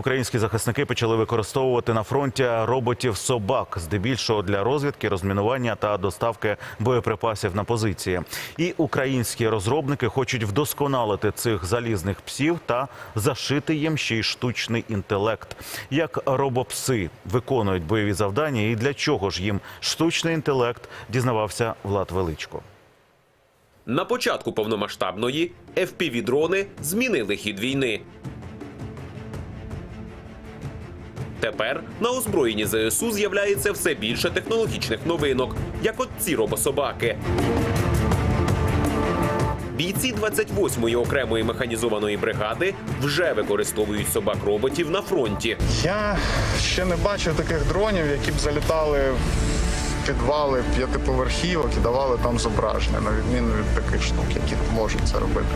Українські захисники почали використовувати на фронті роботів собак, здебільшого для розвідки, розмінування та доставки боєприпасів на позиції. І українські розробники хочуть вдосконалити цих залізних псів та зашити їм ще й штучний інтелект. Як робопси виконують бойові завдання і для чого ж їм штучний інтелект, дізнавався Влад Величко. На початку повномасштабної FPV-дрони змінили хід війни. Тепер на озброєнні ЗСУ з'являється все більше технологічних новинок, як от ці робособаки. Бійці 28-ї окремої механізованої бригади вже використовують собак-роботів на фронті. Я ще не бачив таких дронів, які б залітали в підвали п'ятиповерхівок і давали там зображення, на відміну від таких штук, які можуть це робити.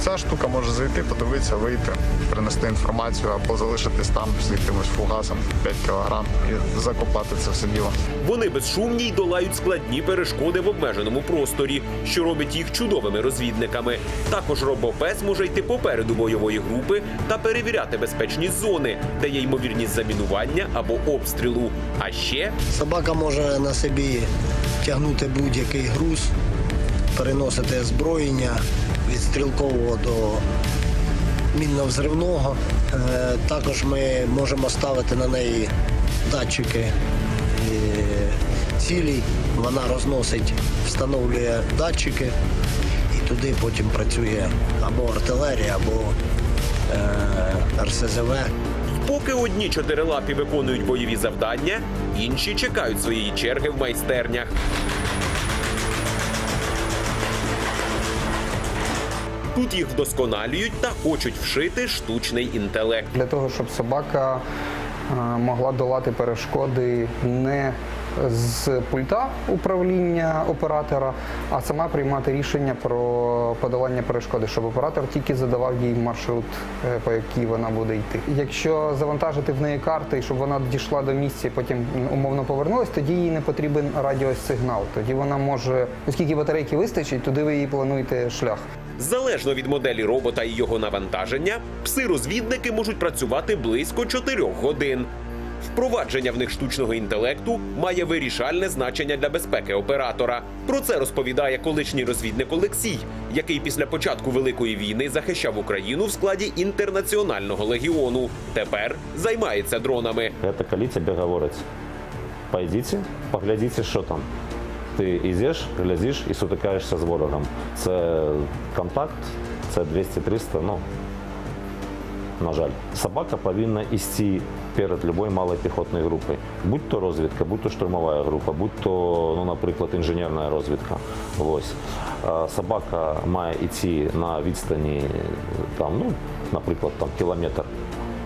Ця штука може зайти, подивитися, вийти, принести інформацію або залишитись там з якимось фугасом 5 кілограм і закопати це все діло. Вони безшумні й долають складні перешкоди в обмеженому просторі, що робить їх чудовими розвідниками. Також робопес може йти попереду бойової групи та перевіряти безпечні зони, де є ймовірність замінування або обстрілу. А ще Собака може на собі тягнути будь-який груз, переносити озброєння від стрілкового до мінно-взривного. Е, Також ми можемо ставити на неї датчики е, цілей. Вона розносить, встановлює датчики і туди потім працює або артилерія, або е, РСЗВ. Поки одні чотирилапі виконують бойові завдання, інші чекають своєї черги в майстернях. Тут їх вдосконалюють та хочуть вшити штучний інтелект. для того, щоб собака могла долати перешкоди не з пульта управління оператора, а сама приймати рішення про подолання перешкоди, щоб оператор тільки задавав їй маршрут, е, по якій вона буде йти. Якщо завантажити в неї карти, щоб вона дійшла до місця, і потім умовно повернулась, тоді їй не потрібен радіосигнал. Тоді вона може, оскільки батарейки вистачить, туди ви їй плануєте шлях. Залежно від моделі робота і його навантаження, пси-розвідники можуть працювати близько 4 годин. Впровадження в них штучного інтелекту має вирішальне значення для безпеки оператора. Про це розповідає колишній розвідник Олексій, який після початку великої війни захищав Україну в складі інтернаціонального легіону. Тепер займається дронами. Коли тебе говорить, пойдіть, поглядіть, що там. Ти йдеш, глядиш і сутикаєшся з ворогом. Це контакт, це 200-300, ну, на жаль. Собака повинна йти перед любою малою піхотною групою. Будь то розвідка, будь то штурмова група, будь то, ну, наприклад, інженерна розвідка. Ось. Собака має йти на відстані, там, ну, наприклад, там, кілометр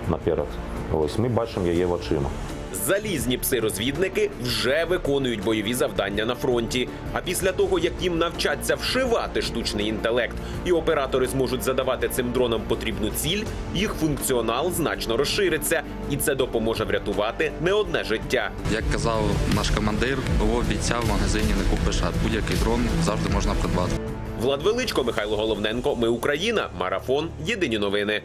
наперед. Ось ми бачимо її в очима. Залізні пси-розвідники вже виконують бойові завдання на фронті. А після того, як їм навчаться вшивати штучний інтелект, і оператори зможуть задавати цим дронам потрібну ціль, їх функціонал значно розшириться, і це допоможе врятувати не одне життя. Як казав наш командир, нового бійця в магазині не купиш, а будь-який дрон завжди можна придбати. Влад Величко, Михайло Головненко. Ми Україна. Марафон. Єдині новини.